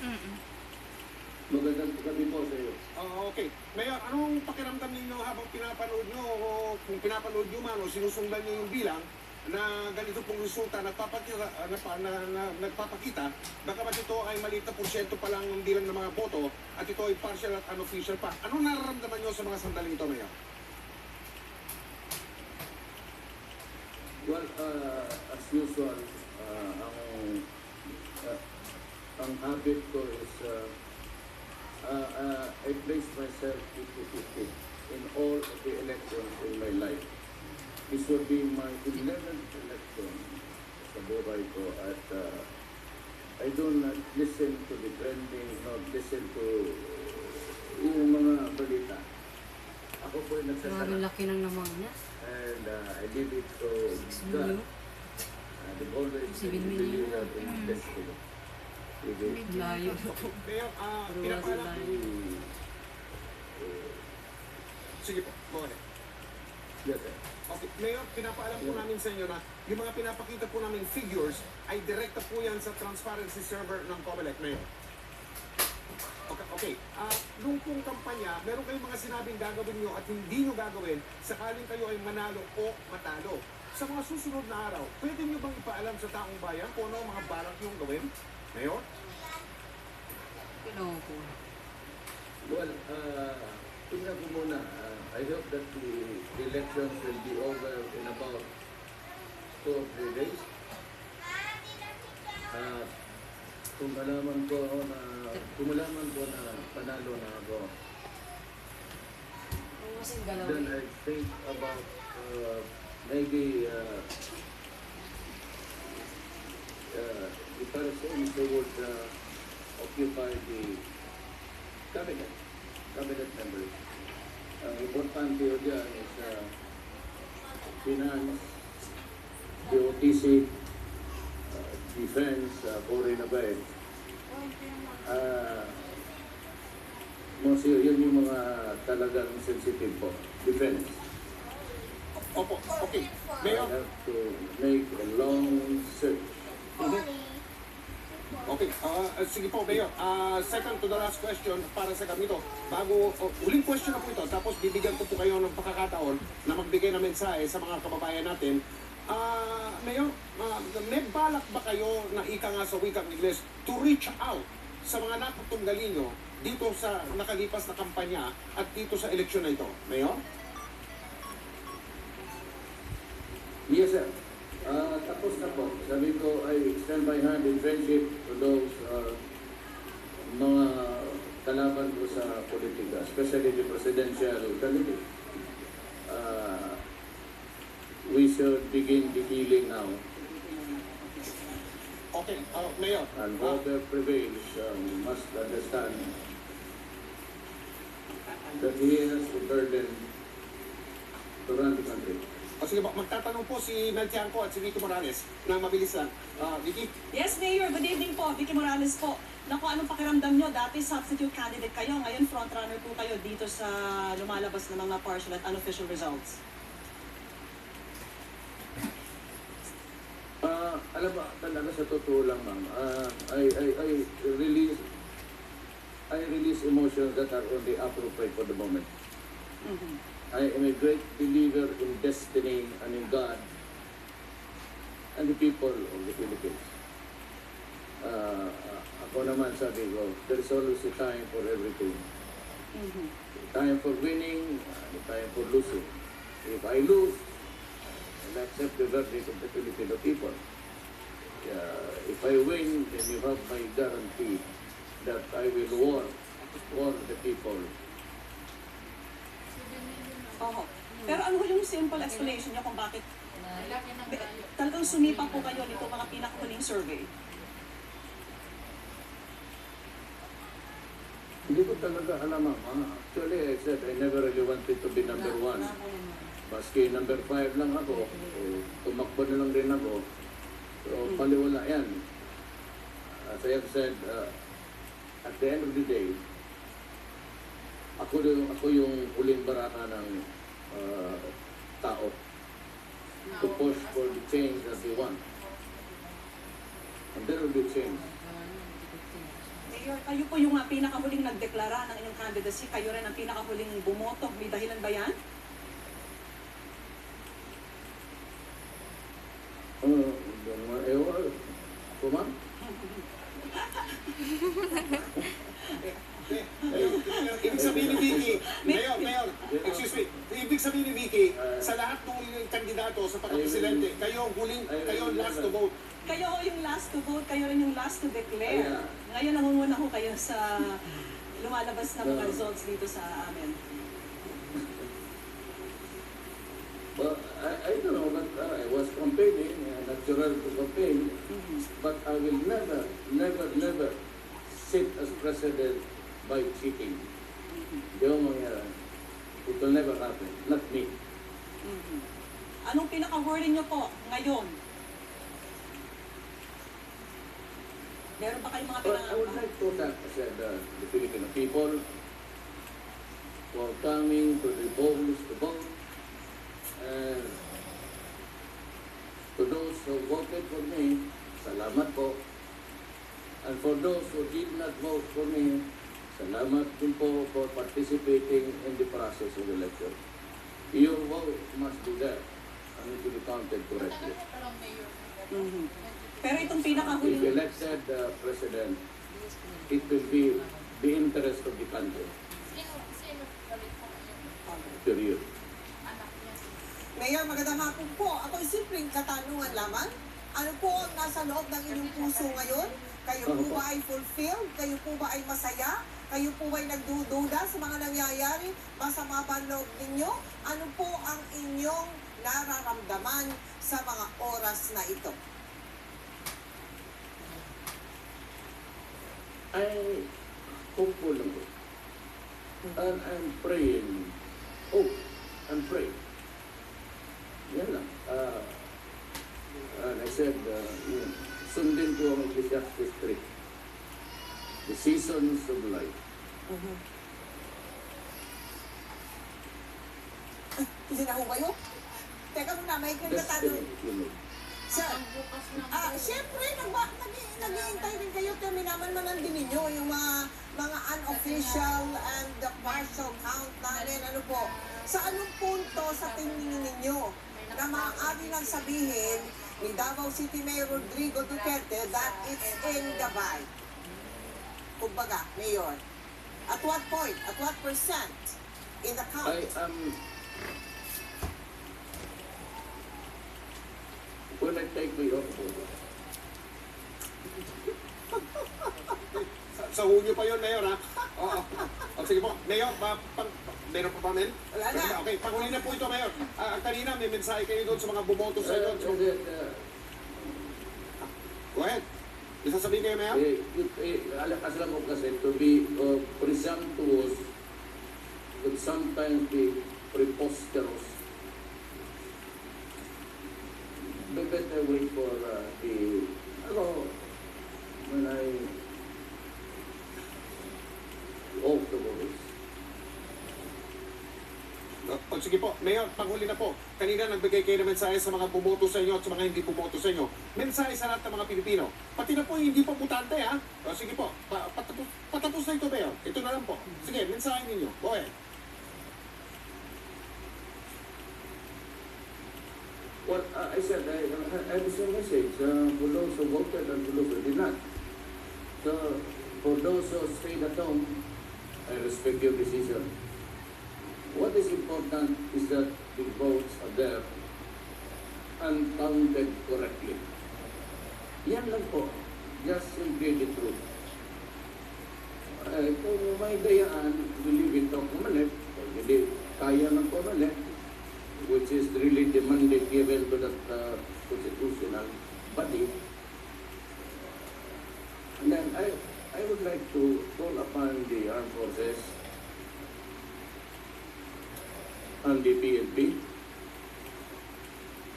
Mm-mm. Magandang gabi po sa iyo. Ah, okay. Mayor, anong pakiramdam ninyo habang pinapanood nyo o kung pinapanood nyo man o sinusundan nyo yung bilang na ganito pong resulta nagpapakita, ah, nagpa, na, na, nagpapakita baka ba ito ay maliit na porsyento pa lang ng bilang ng mga boto at ito ay partial at unofficial pa. Anong nararamdaman nyo sa mga sandaling ito, Mayor? Well, uh, as usual, uh, ang, ang habit ko is uh, uh, uh, I place myself 50-50 in all of the elections in my life. This will be my 11th election sa buhay ko at uh, I do not listen to the trending, not listen to yung mga balita. Ako po ay Grabe nagsasala laki ng naman niya. and uh, I leave it to God. The always Seven believe million. in destiny. It, Layo. Uh, Sige po, ahead. yes, sir. Okay, Mayor, pinapaalam po namin sa inyo na yung mga pinapakita po namin figures ay direkta po yan sa transparency server ng COMELEC, Mayor. Okay, okay. Ah, nung pong kampanya, meron kayong mga sinabing gagawin nyo at hindi nyo gagawin sakaling kayo ay manalo o matalo. Sa mga susunod na araw, pwede nyo bang ipaalam sa taong bayan kung ano ang mga balak nyo gawin? Mayor? Pinoko. Well, uh, tingnan ko muna. Uh, I hope that the, elections will be over in about two or three days. Uh, kung malaman ko na, kung malaman ko na panalo na ako, then. I think about uh, maybe uh, uh, the persons who would uh, occupy the cabinet, cabinet members. Ang importante yun dyan is uh, finance, DOTC, uh, defense, uh, foreign affairs. Uh, Monsieur, yun yung mga talagang sensitive po. Defense. Opo, okay. I Mayor, have to make a long search. Okay, ah, sige po, Mayor. Ah, second to the last question para sa ganito. Bago, oh, huling question na po ito, tapos bibigyan ko po kayo ng pagkakataon na magbigay ng mensahe sa mga kababayan natin. Ah, Mayor, ah, may balak ba kayo na ika nga sa wikang Ingles to reach out sa mga napagtunggalin nyo dito sa nakalipas na kampanya at dito sa eleksyon na ito? Mayor? Stand by hand in friendship to those uh, mga kalaban ko sa politika, especially the presidential candidate. Ah, we should begin the healing now. Okay, ah, Mayor. And whoever prevails um, must understand that he has the burden to run the country. Sige po, magtatanong po si Mel Tiangco at si Vicky Morales na mabilis lang. Ah, Vicky, Yes, Mayor. Good evening po. Vicky Morales po. Naku, anong pakiramdam nyo? Dati substitute candidate kayo. Ngayon frontrunner po kayo dito sa lumalabas na mga partial at unofficial results. Ah, alam mo, talaga sa totoo lang, ma'am, ah, I, I, I release, I release emotions that are only appropriate for the moment. Mhm. I am a great believer in destiny and in God and the people of the Philippines. Ah, ako naman sabi ko, there is always a time for everything. Mhm. Time for winning, a time for losing. If I lose, I'll accept the verdict of the Filipino people. Uh, if I win, then you have my guarantee that I will war for the people. Oho. Pero ano yung simple explanation nyo kung bakit talagang sumipa po kayo nito mga pinakahuling survey? Hindi ko talaga alam, ma'am. Actually, I said I never really wanted to be number one. Maski number five lang ako, eh, tumakbo na lang rin ako. So, paliwala yan. As I have said, uh, at the end of the day, ako yung, ako yung uling baraka ng uh, tao to push for the change that we want. And there will be change. Mayor, kayo po yung uh, pinakahuling nagdeklara ng inyong candidacy. Kayo rin ang pinakahuling bumoto. May dahilan ba yan? Uh, ewan, kuma? Eh, eh, Ibig sabihin ni Vicky, Mayor, Mayor, excuse me, ibig sabihin ni Vicky, sa lahat ng kandidato sa pagkapresidente, kayo ang huling, kayo ang last to vote. Kayo ho yung last to vote, kayo rin yung last to declare. Ngayon nangunguna ho kayo sa lumalabas na mga results dito sa amin. Well, I, I don't know, but uh, I was campaigning, uh, natural to campaign, but I will never, never, never sit as president by cheating. Di ba mangyari? It will never happen, not me. Mhm. Anong pinaka-wording nyo po ngayon? Meron ba kayong mga But I would like to thank said, uh, the Filipino people for coming to the polls to vote. And to those who voted for me, salamat po. And for those who did not vote for me, salamat din po for participating in the process of election. Your vote must be there it will be counted correctly. Mhm. Pero itong If pinakahuling... elected uh, president, it will be the interest of the country, period. Mayor, magandang hapon po. Ako'y simpleng katanungan lamang. Ano po ang nasa loob ng inyong puso ngayon? Kayo po ba ay fulfilled? Kayo po ba ay masaya? Kayo po ba ay nagdududa sa mga nangyayari? Masama ba ang loob ninyo? Ano po ang inyong nararamdaman sa mga oras na ito? I hopeful. And I'm praying. Hope and pray. Yan lang. Uh, and I said, uh, yun, sundin ko ang Ecclesiastes 3. The seasons of life. Hindi na ho kayo? Teka muna, may you know. Sir, Ah, nag, nag-iintay din kayo kaya minaman-manan din ninyo yung mga, mga unofficial and the partial count namin. Ano po? Sa anong punto sa tingin ninyo na maaari nang sabihin ni Davao City Mayor Rodrigo Duterte that it's in Gabay? Kumbaga, Mayor. At what point? At what percent in the count? I am when I take my oath, Sa, sa hunyo pa yun, Mayor, ha? Oo. O, sige po, Mayor, pa, pang, meron pa pa, men? Wala na. Okay, panghuli na po ito, Mayor. Ah, kanina, may mensahe kayo doon sa mga bumoto sa inyo. uh, So, uh, go ahead. May sasabihin kayo, Mayor? eh, it- eh, alakas lang ko kasi to be uh, presumptuous would sometimes be preposterous. Better wait for uh, the, ano, when I oath to voice. O, o, sige po, Mayor, panghuli na po. Kanina nagbigay kayo ng mensahe sa mga bumoto sa inyo at sa mga hindi bumoto sa inyo. Mensahe sa lahat ng mga Pilipino. Pati na po yung hindi pa butante, ha? O, sige po, pa, patapos, patapos na ito, Mayor. Ito na lang po. Sige, mensahe ninyo. Go ahead. Well, uh, I said, I, I, I have a message uh, for those who voted and for those who did not. So, for those who stayed at home, I respect your decision. What is important is that the votes are there and counted correctly. Yan lang po. Just simply the truth. Uh, kung may dayaan, believe it o kumalit, kung hindi kaya ng kumalit, which is really the mandate given to that uh, constitutional body. And then I, I would like to call upon the armed forces and the PNP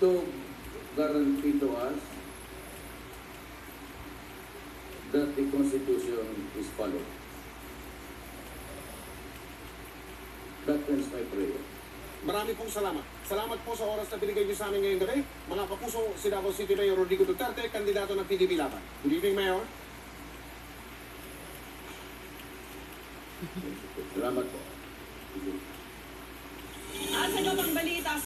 to guarantee to us that the Constitution is followed. That ends my prayer. Marami pong salamat. Salamat po sa oras na binigay niyo sa amin ngayong gabi. Mga kapuso, si Davao City Mayor Rodrigo Duterte, kandidato ng PDP Laban. Good evening, Mayor. Salamat po. Asa na bang balita?